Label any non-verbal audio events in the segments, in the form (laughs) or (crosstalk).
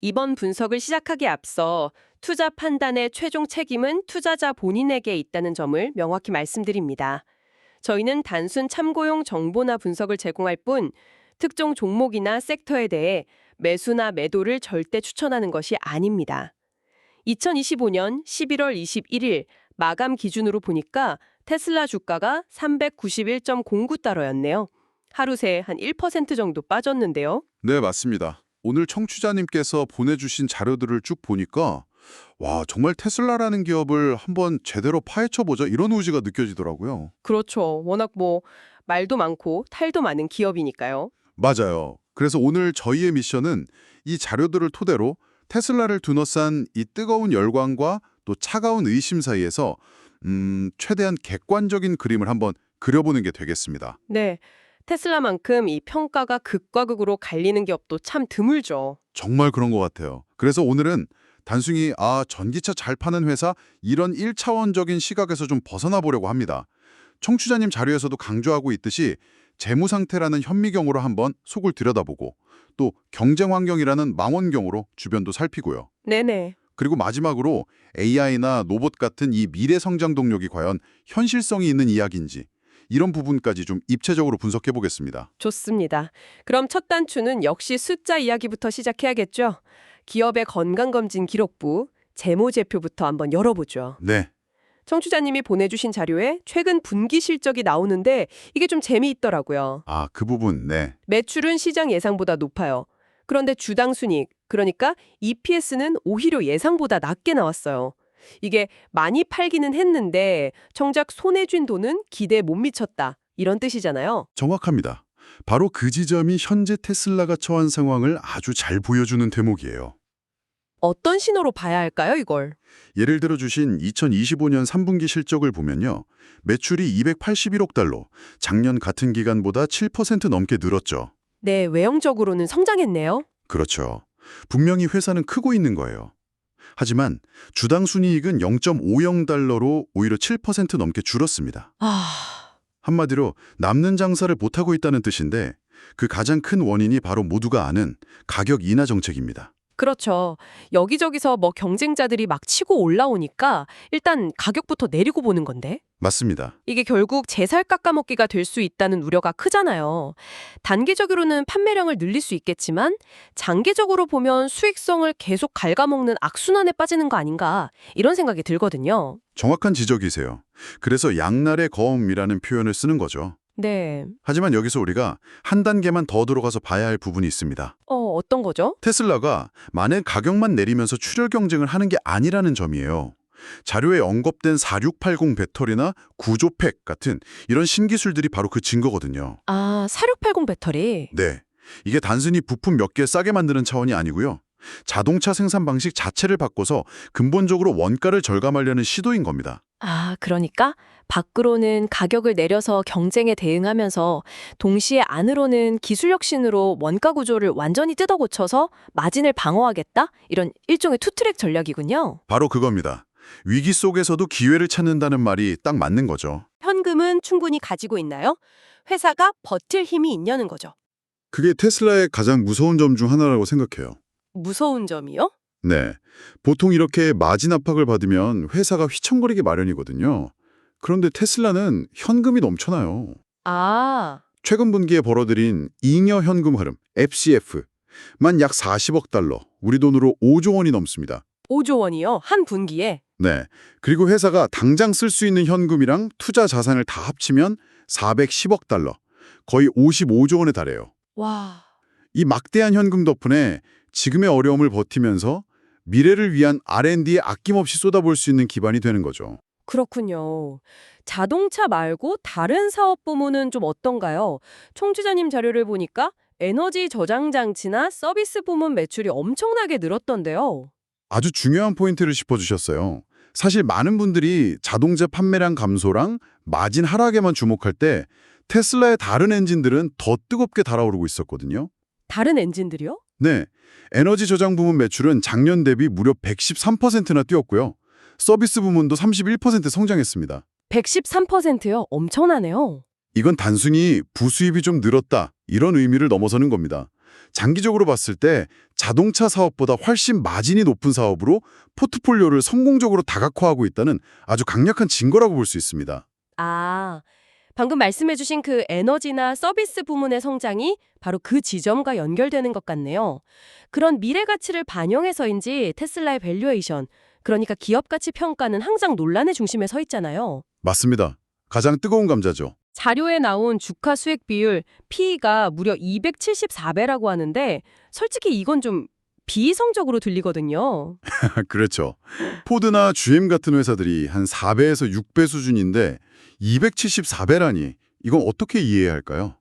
이번 분석을 시작하기에 앞서 투자 판단의 최종 책임은 투자자 본인에게 있다는 점을 명확히 말씀드립니다. 저희는 단순 참고용 정보나 분석을 제공할 뿐 특정 종목이나 섹터에 대해 매수나 매도를 절대 추천하는 것이 아닙니다. 2025년 11월 21일 마감 기준으로 보니까 테슬라 주가가 391.09달러였네요. 하루 새 한 1% 정도 빠졌는데요. 네, 맞습니다. 오늘 청취자님께서 보내주신 자료들을 쭉 보니까 와, 정말 테슬라라는 기업을 한번 제대로 파헤쳐보자 이런 의지가 느껴지더라고요. 그렇죠. 워낙 뭐 말도 많고 탈도 많은 기업이니까요. 맞아요. 그래서 오늘 저희의 미션은 이 자료들을 토대로 테슬라를 둘러싼 이 뜨거운 열광과 또 차가운 의심 사이에서 음, 최대한 객관적인 그림을 한번 그려보는 게 되겠습니다. 네. 테슬라만큼 이 평가가 극과 극으로 갈리는 기업도 참 드물죠. 정말 그런 것 같아요. 그래서 오늘은 단순히 아 전기차 잘 파는 회사 이런 1차원적인 시각에서 좀 벗어나 보려고 합니다. 청취자님 자료에서도 강조하고 있듯이 재무 상태라는 현미경으로 한번 속을 들여다보고 또 경쟁 환경이라는 망원경으로 주변도 살피고요. 네네. 그리고 마지막으로 AI나 로봇 같은 이 미래 성장 동력이 과연 현실성이 있는 이야기인지 이런 부분까지 좀 입체적으로 분석해 보겠습니다. 좋습니다. 그럼 첫 단추는 역시 숫자 이야기부터 시작해야겠죠. 기업의 건강검진 기록부, 재무제표부터 한번 열어보죠. 네. 청취자님이 보내주신 자료에 최근 분기 실적이 나오는데 이게 좀 재미있더라고요. 아, 그 부분. 네. 매출은 시장 예상보다 높아요. 그런데 주당 순이익, 그러니까 EPS는 오히려 예상보다 낮게 나왔어요. 이게 많이 팔기는 했는데 정작 손에 쥔 돈은 기대에 못 미쳤다. 이런 뜻이잖아요. 정확합니다. 바로 그 지점이 현재 테슬라가 처한 상황을 아주 잘 보여주는 대목이에요. 어떤 신호로 봐야 할까요, 이걸? 예를 들어 주신 2025년 3분기 실적을 보면요. 매출이 281억 달러, 작년 같은 기간보다 7% 넘게 늘었죠. 네, 외형적으로는 성장했네요. 그렇죠. 분명히 회사는 크고 있는 거예요. 하지만 주당 순이익은 0.50달러로 오히려 7% 넘게 줄었습니다. 아, 한마디로 남는 장사를 못하고 있다는 뜻인데 그 가장 큰 원인이 바로 모두가 아는 가격 인하 정책입니다. 그렇죠. 여기저기서 뭐 경쟁자들이 막 치고 올라오니까 일단 가격부터 내리고 보는 건데. 맞습니다. 이게 결국 제살 깎아먹기가 될 수 있다는 우려가 크잖아요. 단기적으로는 판매량을 늘릴 수 있겠지만 장기적으로 보면 수익성을 계속 갉아먹는 악순환에 빠지는 거 아닌가 이런 생각이 들거든요. 정확한 지적이세요. 그래서 양날의 검이라는 표현을 쓰는 거죠. 네. 하지만 여기서 우리가 한 단계만 더 들어가서 봐야 할 부분이 있습니다. 어, 어떤 거죠? 테슬라가 만약 가격만 내리면서 출혈 경쟁을 하는 게 아니라는 점이에요. 자료에 언급된 4680 배터리나 구조팩 같은 이런 신기술들이 바로 그 증거거든요. 아, 4680 배터리. 네. 이게 단순히 부품 몇 개 싸게 만드는 차원이 아니고요. 자동차 생산 방식 자체를 바꿔서 근본적으로 원가를 절감하려는 시도인 겁니다. 아, 그러니까 밖으로는 가격을 내려서 경쟁에 대응하면서 동시에 안으로는 기술 혁신으로 원가 구조를 완전히 뜯어 고쳐서 마진을 방어하겠다? 이런 일종의 투트랙 전략이군요. 바로 그겁니다. 위기 속에서도 기회를 찾는다는 말이 딱 맞는 거죠. 현금은 충분히 가지고 있나요? 회사가 버틸 힘이 있냐는 거죠. 그게 테슬라의 가장 무서운 점 중 하나라고 생각해요. 무서운 점이요? 네. 보통 이렇게 마진 압박을 받으면 회사가 휘청거리기 마련이거든요. 그런데 테슬라는 현금이 넘쳐나요. 아, 최근 분기에 벌어들인 잉여 현금 흐름, FCF만 약 40억 달러, 우리 돈으로 5조 원이 넘습니다. 5조 원이요? 한 분기에? 네. 그리고 회사가 당장 쓸 수 있는 현금이랑 투자 자산을 다 합치면 410억 달러, 거의 55조 원에 달해요. 와, 이 막대한 현금 덕분에 지금의 어려움을 버티면서 미래를 위한 R&D에 아낌없이 쏟아볼 수 있는 기반이 되는 거죠. 그렇군요. 자동차 말고 다른 사업 부문은 좀 어떤가요? 총주자님 자료를 보니까 에너지 저장 장치나 서비스 부문 매출이 엄청나게 늘었던데요. 아주 중요한 포인트를 짚어주셨어요. 사실 많은 분들이 자동차 판매량 감소랑 마진 하락에만 주목할 때 테슬라의 다른 엔진들은 더 뜨겁게 달아오르고 있었거든요. 다른 엔진들이요? 네, 에너지 저장 부문 매출은 작년 대비 무려 113%나 뛰었고요. 서비스 부문도 31% 성장했습니다. 113%요? 엄청나네요. 이건 단순히 부수입이 좀 늘었다 이런 의미를 넘어서는 겁니다. 장기적으로 봤을 때 자동차 사업보다 훨씬 마진이 높은 사업으로 포트폴리오를 성공적으로 다각화하고 있다는 아주 강력한 증거라고 볼 수 있습니다. 아, 방금 말씀해주신 그 에너지나 서비스 부문의 성장이 바로 그 지점과 연결되는 것 같네요. 그런 미래 가치를 반영해서인지 테슬라의 밸류에이션, 그러니까 기업 가치 평가는 항상 논란의 중심에 서 있잖아요. 맞습니다. 가장 뜨거운 감자죠. 자료에 나온 주가 수익 비율 P가 무려 274배라고 하는데 솔직히 이건 좀 비이성적으로 들리거든요. (laughs) 그렇죠. 포드나 GM 같은 회사들이 한 4배에서 6배 수준인데 274배라니 이건 어떻게 이해해야 할까요?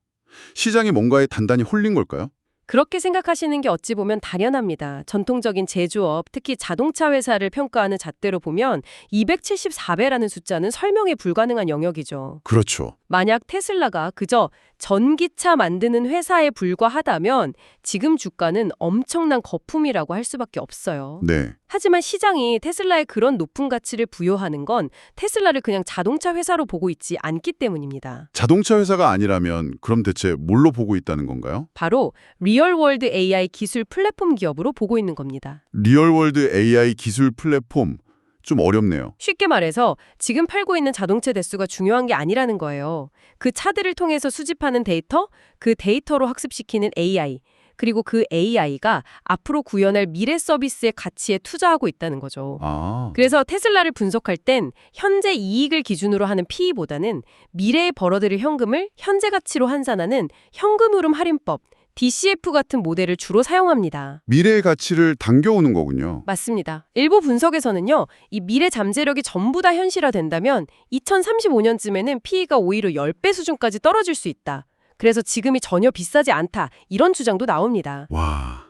시장이 뭔가에 단단히 홀린 걸까요? 그렇게 생각하시는 게 어찌 보면 당연합니다. 전통적인 제조업, 특히 자동차 회사를 평가하는 잣대로 보면 274배라는 숫자는 설명에 불가능한 영역이죠. 그렇죠. 만약 테슬라가 그저 전기차 만드는 회사에 불과하다면 지금 주가는 엄청난 거품이라고 할 수밖에 없어요. 네. 하지만 시장이 테슬라에 그런 높은 가치를 부여하는 건 테슬라를 그냥 자동차 회사로 보고 있지 않기 때문입니다. 자동차 회사가 아니라면 그럼 대체 뭘로 보고 있다는 건가요? 바로 리얼월드 AI 기술 플랫폼 기업으로 보고 있는 겁니다. 리얼월드 AI 기술 플랫폼 좀 어렵네요. 쉽게 말해서 지금 팔고 있는 자동차 대수가 중요한 게 아니라는 거예요. 그 차들을 통해서 수집하는 데이터, 그 데이터로 학습시키는 AI, 그리고 그 AI가 앞으로 구현할 미래 서비스의 가치에 투자하고 있다는 거죠. 아. 그래서 테슬라를 분석할 땐 현재 이익을 기준으로 하는 PE보다는 미래에 벌어들일 현금을 현재 가치로 환산하는 현금 흐름 할인법, DCF 같은 모델을 주로 사용합니다. 미래의 가치를 당겨오는 거군요. 맞습니다. 일부 분석에서는요, 이 미래 잠재력이 전부 다 현실화된다면 2035년쯤에는 PE가 오히려 10배 수준까지 떨어질 수 있다. 그래서 지금이 전혀 비싸지 않다. 이런 주장도 나옵니다. 와.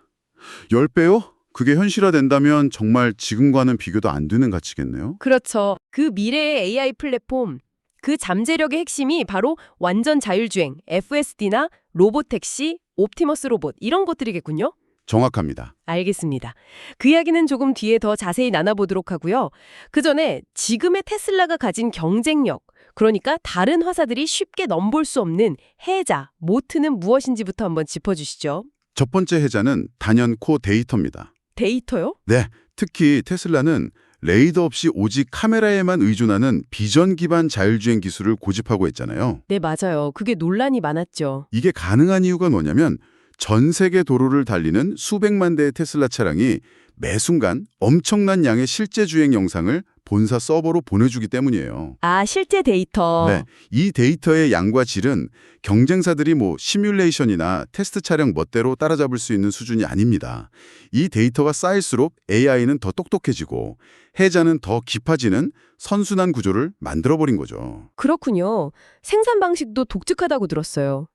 10배요? 그게 현실화된다면 정말 지금과는 비교도 안 되는 가치겠네요. 그렇죠. 그 미래의 AI 플랫폼, 그 잠재력의 핵심이 바로 완전 자율주행, FSD나 로보택시, 옵티머스 로봇 이런 것들이겠군요. 정확합니다. 알겠습니다. 그 이야기는 조금 뒤에 더 자세히 나눠보도록 하고요. 그 전에 지금의 테슬라가 가진 경쟁력, 그러니까 다른 화사들이 쉽게 넘볼 수 없는 해자, 모트는 무엇인지부터 한번 짚어주시죠. 첫 번째 해자는 단연코 데이터입니다. 데이터요? 특히 테슬라는 레이더 없이 오직 카메라에만 의존하는 비전 기반 자율주행 기술을 고집하고 있잖아요. 네, 맞아요. 그게 논란이 많았죠. 이게 가능한 이유가 뭐냐면 전 세계 도로를 달리는 수백만 대의 테슬라 차량이 매 순간 엄청난 양의 실제 주행 영상을 본사 서버로 보내주기 때문이에요. 아, 실제 데이터. 네, 이 데이터의 양과 질은 경쟁사들이 뭐 시뮬레이션이나 테스트 차량 멋대로 따라잡을 수 있는 수준이 아닙니다. 이 데이터가 쌓일수록 AI는 더 똑똑해지고 해자는 더 깊어지는 선순환 구조를 만들어버린 거죠. 그렇군요. 생산 방식도 독특하다고 들었어요.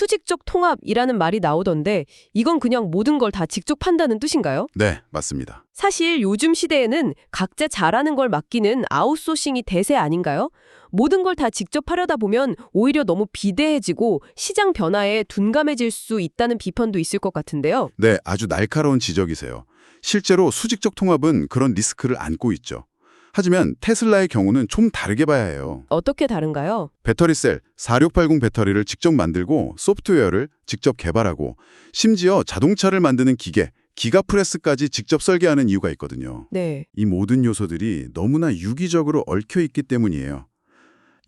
수직적 통합이라는 말이 나오던데 이건 그냥 모든 걸 다 직접 판다는 뜻인가요? 네, 맞습니다. 사실 요즘 시대에는 각자 잘하는 걸 맡기는 아웃소싱이 대세 아닌가요? 모든 걸 다 직접 하려다 보면 오히려 너무 비대해지고 시장 변화에 둔감해질 수 있다는 비판도 있을 것 같은데요. 네, 아주 날카로운 지적이세요. 실제로 수직적 통합은 그런 리스크를 안고 있죠. 하지만 테슬라의 경우는 좀 다르게 봐야 해요. 어떻게 다른가요? 배터리셀 4680 배터리를 직접 만들고 소프트웨어를 직접 개발하고 심지어 자동차를 만드는 기계, 기가프레스까지 직접 설계하는 이유가 있거든요. 네. 이 모든 요소들이 너무나 유기적으로 얽혀 있기 때문이에요.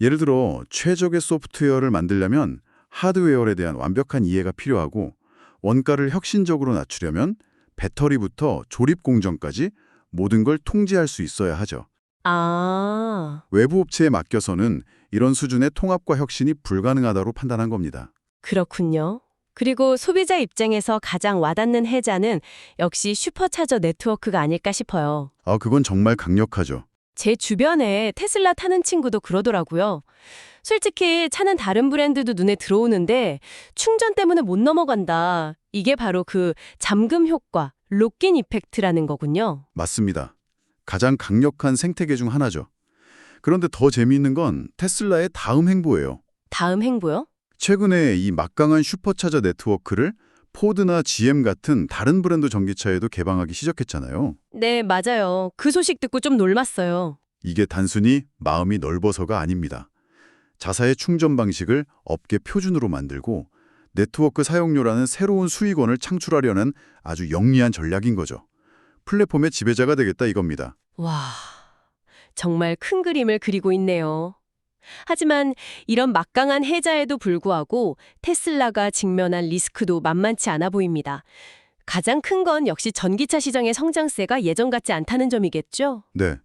예를 들어 최적의 소프트웨어를 만들려면 하드웨어에 대한 완벽한 이해가 필요하고 원가를 혁신적으로 낮추려면 배터리부터 조립 공정까지 모든 걸 통제할 수 있어야 하죠. 아, 외부 업체에 맡겨서는 이런 수준의 통합과 혁신이 불가능하다고 판단한 겁니다. 그렇군요. 그리고 소비자 입장에서 가장 와닿는 해자는 역시 슈퍼차저 네트워크가 아닐까 싶어요. 아, 그건 정말 강력하죠. 제 주변에 테슬라 타는 친구도 그러더라고요. 솔직히 차는 다른 브랜드도 눈에 들어오는데 충전 때문에 못 넘어간다. 이게 바로 그 잠금 효과, 록인 이펙트라는 거군요. 맞습니다. 가장 강력한 생태계 중 하나죠. 그런데 더 재미있는 건 테슬라의 다음 행보예요. 다음 행보요? 최근에 이 막강한 슈퍼차저 네트워크를 포드나 GM 같은 다른 브랜드 전기차에도 개방하기 시작했잖아요. 네, 맞아요. 그 소식 듣고 좀 놀랐어요. 이게 단순히 마음이 넓어서가 아닙니다. 자사의 충전 방식을 업계 표준으로 만들고 네트워크 사용료라는 새로운 수익원을 창출하려는 아주 영리한 전략인 거죠. 플랫폼의 지배자가 되겠다 이겁니다. 와, 정말 큰 그림을 그리고 있네요. 하지만 이런 막강한 해자에도 불구하고 테슬라가 직면한 리스크도 만만치 않아 보입니다. 가장 큰 건 역시 전기차 시장의 성장세가 예전 같지 않다는 점이겠죠? 네.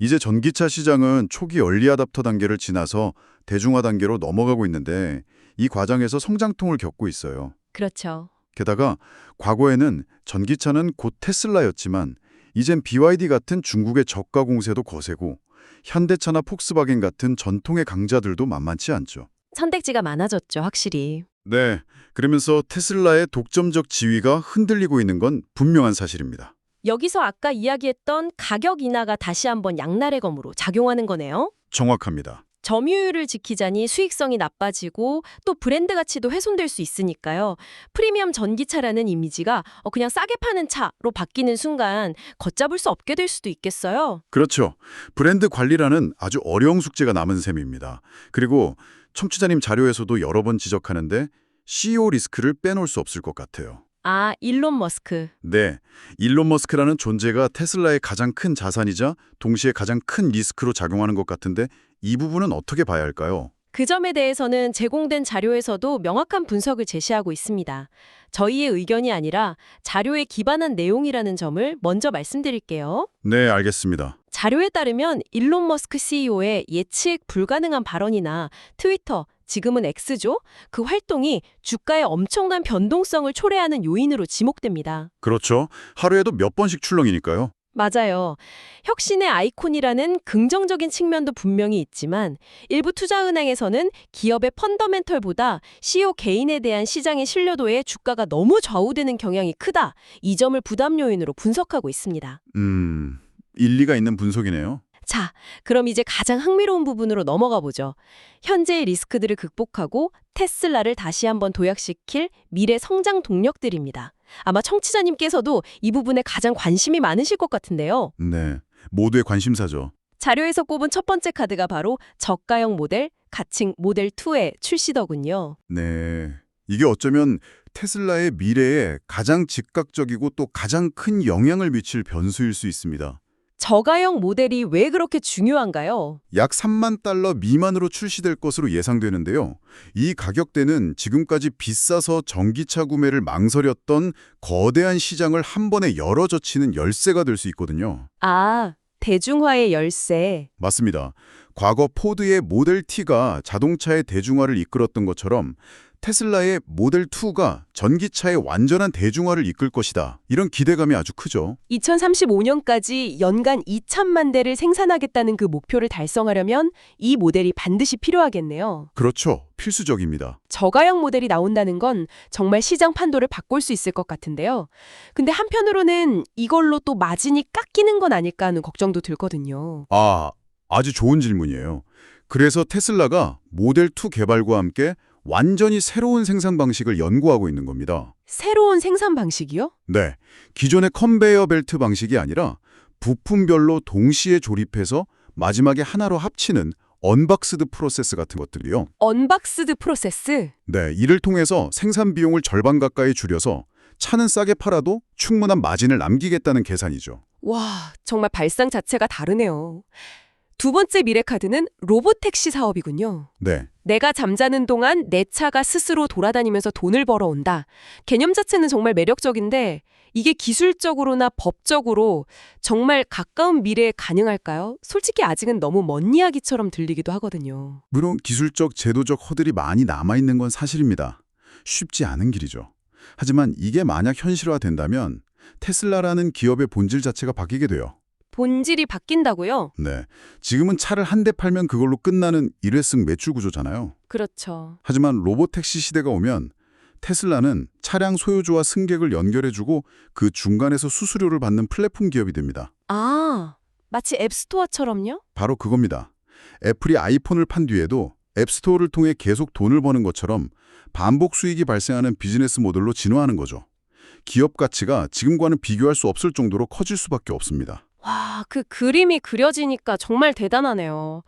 이제 전기차 시장은 초기 얼리 아답터 단계를 지나서 대중화 단계로 넘어가고 있는데 이 과정에서 성장통을 겪고 있어요. 그렇죠. 게다가 과거에는 전기차는 곧 테슬라였지만 이젠 BYD 같은 중국의 저가 공세도 거세고 현대차나 폭스바겐 같은 전통의 강자들도 만만치 않죠. 선택지가 많아졌죠, 확실히. 네, 그러면서 테슬라의 독점적 지위가 흔들리고 있는 건 분명한 사실입니다. 여기서 아까 이야기했던 가격 인하가 다시 한번 양날의 검으로 작용하는 거네요. 정확합니다. 점유율을 지키자니 수익성이 나빠지고 또 브랜드 가치도 훼손될 수 있으니까요. 프리미엄 전기차라는 이미지가 어, 그냥 싸게 파는 차로 바뀌는 순간 걷잡을 수 없게 될 수도 있겠어요. 그렇죠. 브랜드 관리라는 아주 어려운 숙제가 남은 셈입니다. 그리고 청취자님 자료에서도 여러 번 지적하는데 CEO 리스크를 빼놓을 수 없을 것 같아요. 아, 일론 머스크. 네, 일론 머스크라는 존재가 테슬라의 가장 큰 자산이자 동시에 가장 큰 리스크로 작용하는 것 같은데 이 부분은 어떻게 봐야 할까요? 그 점에 대해서는 제공된 자료에서도 명확한 분석을 제시하고 있습니다. 저희의 의견이 아니라 자료에 기반한 내용이라는 점을 먼저 말씀드릴게요. 네, 알겠습니다. 자료에 따르면 일론 머스크 CEO의 예측 불가능한 발언이나 트위터, 지금은 X죠? 그 활동이 주가에 엄청난 변동성을 초래하는 요인으로 지목됩니다. 그렇죠. 하루에도 몇 번씩 출렁이니까요. 맞아요. 혁신의 아이콘이라는 긍정적인 측면도 분명히 있지만 일부 투자은행에서는 기업의 펀더멘털보다 CEO 개인에 대한 시장의 신뢰도에 주가가 너무 좌우되는 경향이 크다. 이 점을 부담 요인으로 분석하고 있습니다. 음, 일리가 있는 분석이네요. 자, 그럼 이제 가장 흥미로운 부분으로 넘어가 보죠. 현재의 리스크들을 극복하고 테슬라를 다시 한번 도약시킬 미래 성장 동력들입니다. 아마 청취자님께서도 이 부분에 가장 관심이 많으실 것 같은데요. 네, 모두의 관심사죠. 자료에서 꼽은 첫 번째 카드가 바로 저가형 모델, 가칭 모델 2의 출시더군요. 네, 이게 어쩌면 테슬라의 미래에 가장 즉각적이고 또 가장 큰 영향을 미칠 변수일 수 있습니다. 저가형 모델이 왜 그렇게 중요한가요? 약 3만 달러 미만으로 출시될 것으로 예상되는데요. 이 가격대는 지금까지 비싸서 전기차 구매를 망설였던 거대한 시장을 한 번에 열어젖히는 열쇠가 될 수 있거든요. 아, 대중화의 열쇠. 맞습니다. 과거 포드의 모델 T가 자동차의 대중화를 이끌었던 것처럼 테슬라의 모델 2가 전기차의 완전한 대중화를 이끌 것이다. 이런 기대감이 아주 크죠. 2035년까지 연간 2천만 대를 생산하겠다는 그 목표를 달성하려면 이 모델이 반드시 필요하겠네요. 그렇죠. 필수적입니다. 저가형 모델이 나온다는 건 정말 시장 판도를 바꿀 수 있을 것 같은데요. 근데 한편으로는 이걸로 또 마진이 깎이는 건 아닐까 하는 걱정도 들거든요. 아, 아주 좋은 질문이에요. 그래서 테슬라가 모델 2 개발과 함께 완전히 새로운 생산 방식을 연구하고 있는 겁니다. 새로운 생산 방식이요? 네, 기존의 컨베이어 벨트 방식이 아니라 부품별로 동시에 조립해서 마지막에 하나로 합치는 언박스드 프로세스 같은 것들이요. 언박스드 프로세스. 네, 이를 통해서 생산 비용을 절반 가까이 줄여서 차는 싸게 팔아도 충분한 마진을 남기겠다는 계산이죠. 와, 정말 발상 자체가 다르네요. 두 번째 미래카드는 로보택시 사업이군요. 네, 내가 잠자는 동안 내 차가 스스로 돌아다니면서 돈을 벌어온다. 개념 자체는 정말 매력적인데 이게 기술적으로나 법적으로 정말 가까운 미래에 가능할까요? 솔직히 아직은 너무 먼 이야기처럼 들리기도 하거든요. 물론 기술적, 제도적 허들이 많이 남아있는 건 사실입니다. 쉽지 않은 길이죠. 하지만 이게 만약 현실화된다면 테슬라라는 기업의 본질 자체가 바뀌게 돼요. 본질이 바뀐다고요? 네, 지금은 차를 한 대 팔면 그걸로 끝나는 일회성 매출 구조잖아요. 그렇죠. 하지만 로보택시 시대가 오면 테슬라는 차량 소유주와 승객을 연결해주고 그 중간에서 수수료를 받는 플랫폼 기업이 됩니다. 아, 마치 앱스토어처럼요? 바로 그겁니다. 애플이 아이폰을 판 뒤에도 앱스토어를 통해 계속 돈을 버는 것처럼 반복 수익이 발생하는 비즈니스 모델로 진화하는 거죠. 기업 가치가 지금과는 비교할 수 없을 정도로 커질 수밖에 없습니다. 와, 그 그림이 그려지니까 정말 대단하네요.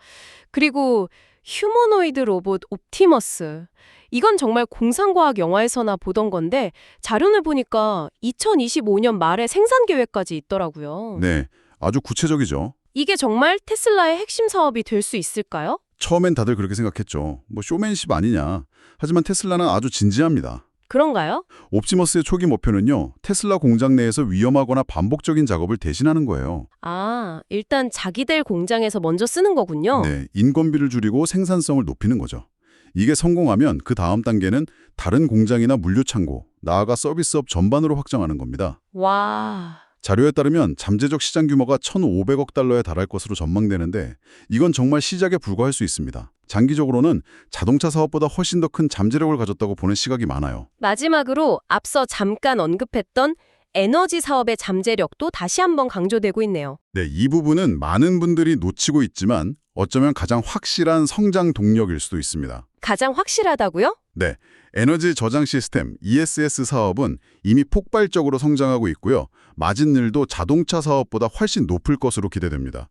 그리고 휴머노이드 로봇 옵티머스. 이건 정말 공상과학 영화에서나 보던 건데 자료를 보니까 2025년 말에 생산 계획까지 있더라고요. 네, 아주 구체적이죠. 이게 정말 테슬라의 핵심 사업이 될 수 있을까요? 처음엔 다들 그렇게 생각했죠. 뭐 쇼맨십 아니냐. 하지만 테슬라는 아주 진지합니다. 그런가요? 옵티머스의 초기 목표는요. 테슬라 공장 내에서 위험하거나 반복적인 작업을 대신하는 거예요. 아, 일단 자기들 공장에서 먼저 쓰는 거군요. 네, 인건비를 줄이고 생산성을 높이는 거죠. 이게 성공하면 그 다음 단계는 다른 공장이나 물류 창고, 나아가 서비스업 전반으로 확장하는 겁니다. 와, 자료에 따르면 잠재적 시장 규모가 1,500억 달러에 달할 것으로 전망되는데 이건 정말 시작에 불과할 수 있습니다. 장기적으로는 자동차 사업보다 훨씬 더 큰 잠재력을 가졌다고 보는 시각이 많아요. 마지막으로 앞서 잠깐 언급했던 에너지 사업의 잠재력도 다시 한번 강조되고 있네요. 네, 이 부분은 많은 분들이 놓치고 있지만 어쩌면 가장 확실한 성장 동력일 수도 있습니다. 가장 확실하다고요? 네, 에너지 저장 시스템 ESS 사업은 이미 폭발적으로 성장하고 있고요. 마진율도 자동차 사업보다 훨씬 높을 것으로 기대됩니다.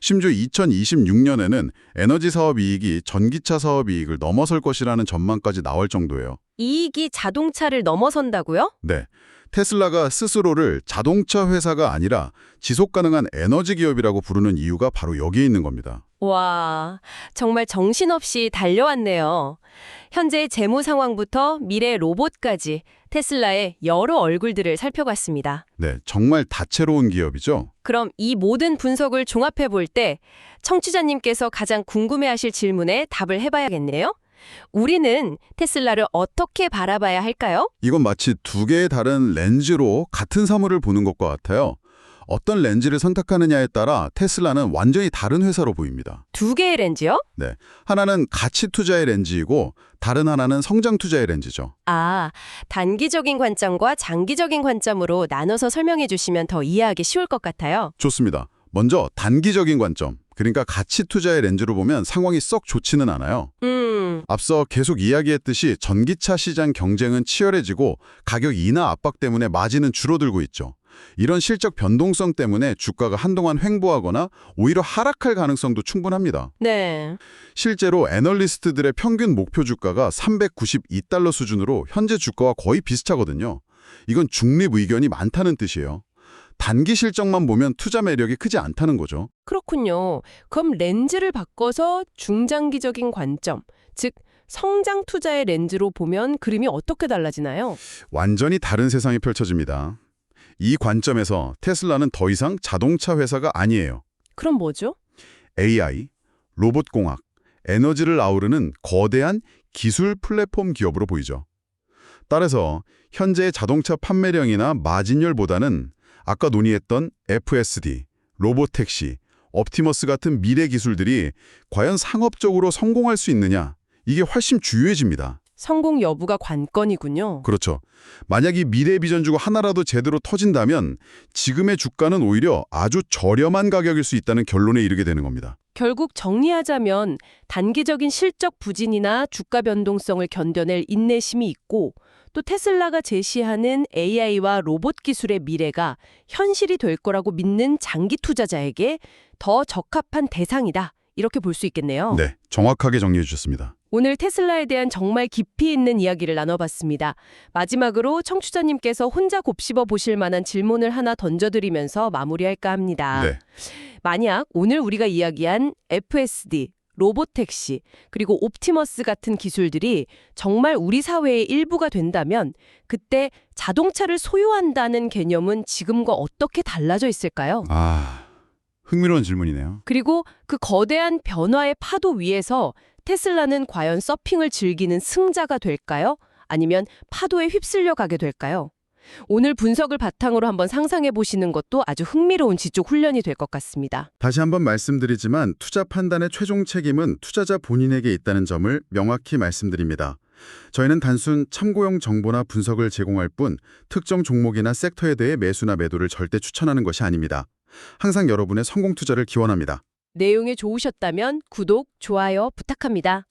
심지어 2026년에는 에너지 사업 이익이 전기차 사업 이익을 넘어설 것이라는 전망까지 나올 정도예요. 이익이 자동차를 넘어선다고요? 네. 테슬라가 스스로를 자동차 회사가 아니라 지속 가능한 에너지 기업이라고 부르는 이유가 바로 여기에 있는 겁니다. 와, 정말 정신없이 달려왔네요. 현재의 재무 상황부터 미래 로봇까지 테슬라의 여러 얼굴들을 살펴봤습니다. 네, 정말 다채로운 기업이죠. 그럼 이 모든 분석을 종합해 볼 때 청취자님께서 가장 궁금해하실 질문에 답을 해봐야겠네요. 우리는 테슬라를 어떻게 바라봐야 할까요? 이건 마치 두 개의 다른 렌즈로 같은 사물을 보는 것과 같아요. 어떤 렌즈를 선택하느냐에 따라 테슬라는 완전히 다른 회사로 보입니다. 두 개의 렌즈요? 네, 하나는 가치 투자의 렌즈이고 다른 하나는 성장 투자의 렌즈죠. 아, 단기적인 관점과 장기적인 관점으로 나눠서 설명해 주시면 더 이해하기 쉬울 것 같아요. 좋습니다. 먼저 단기적인 관점, 그러니까 가치 투자의 렌즈로 보면 상황이 썩 좋지는 않아요. 음, 앞서 계속 이야기했듯이 전기차 시장 경쟁은 치열해지고 가격 인하 압박 때문에 마진은 줄어들고 있죠. 이런 실적 변동성 때문에 주가가 한동안 횡보하거나 오히려 하락할 가능성도 충분합니다. 네. 실제로 애널리스트들의 평균 목표 주가가 392달러 수준으로 현재 주가와 거의 비슷하거든요. 이건 중립 의견이 많다는 뜻이에요. 단기 실적만 보면 투자 매력이 크지 않다는 거죠. 그렇군요. 그럼 렌즈를 바꿔서 중장기적인 관점, 즉 성장 투자의 렌즈로 보면 그림이 어떻게 달라지나요? 완전히 다른 세상이 펼쳐집니다. 이 관점에서 테슬라는 더 이상 자동차 회사가 아니에요. 그럼 뭐죠? AI, 로봇공학, 에너지를 아우르는 거대한 기술 플랫폼 기업으로 보이죠. 따라서 현재의 자동차 판매량이나 마진율보다는 아까 논의했던 FSD, 로보택시, 옵티머스 같은 미래 기술들이 과연 상업적으로 성공할 수 있느냐 이게 훨씬 주요해집니다. 성공 여부가 관건이군요. 그렇죠. 만약 이 미래 비전 주고 하나라도 제대로 터진다면 지금의 주가는 오히려 아주 저렴한 가격일 수 있다는 결론에 이르게 되는 겁니다. 결국 정리하자면 단기적인 실적 부진이나 주가 변동성을 견뎌낼 인내심이 있고 또 테슬라가 제시하는 AI와 로봇 기술의 미래가 현실이 될 거라고 믿는 장기 투자자에게 더 적합한 대상이다. 이렇게 볼 수 있겠네요. 네, 정확하게 정리해 주셨습니다. 오늘 테슬라에 대한 정말 깊이 있는 이야기를 나눠봤습니다. 마지막으로 청취자님께서 혼자 곱씹어 보실 만한 질문을 하나 던져드리면서 마무리할까 합니다. 네, 만약 오늘 우리가 이야기한 FSD, 로보택시, 그리고 옵티머스 같은 기술들이 정말 우리 사회의 일부가 된다면 그때 자동차를 소유한다는 개념은 지금과 어떻게 달라져 있을까요? 아, 흥미로운 질문이네요. 그리고 그 거대한 변화의 파도 위에서 테슬라는 과연 서핑을 즐기는 승자가 될까요? 아니면 파도에 휩쓸려 가게 될까요? 오늘 분석을 바탕으로 한번 상상해 보시는 것도 아주 흥미로운 지적 훈련이 될 것 같습니다. 다시 한번 말씀드리지만 투자 판단의 최종 책임은 투자자 본인에게 있다는 점을 명확히 말씀드립니다. 저희는 단순 참고용 정보나 분석을 제공할 뿐 특정 종목이나 섹터에 대해 매수나 매도를 절대 추천하는 것이 아닙니다. 항상 여러분의 성공 투자를 기원합니다. 내용이 좋으셨다면 구독, 좋아요 부탁합니다.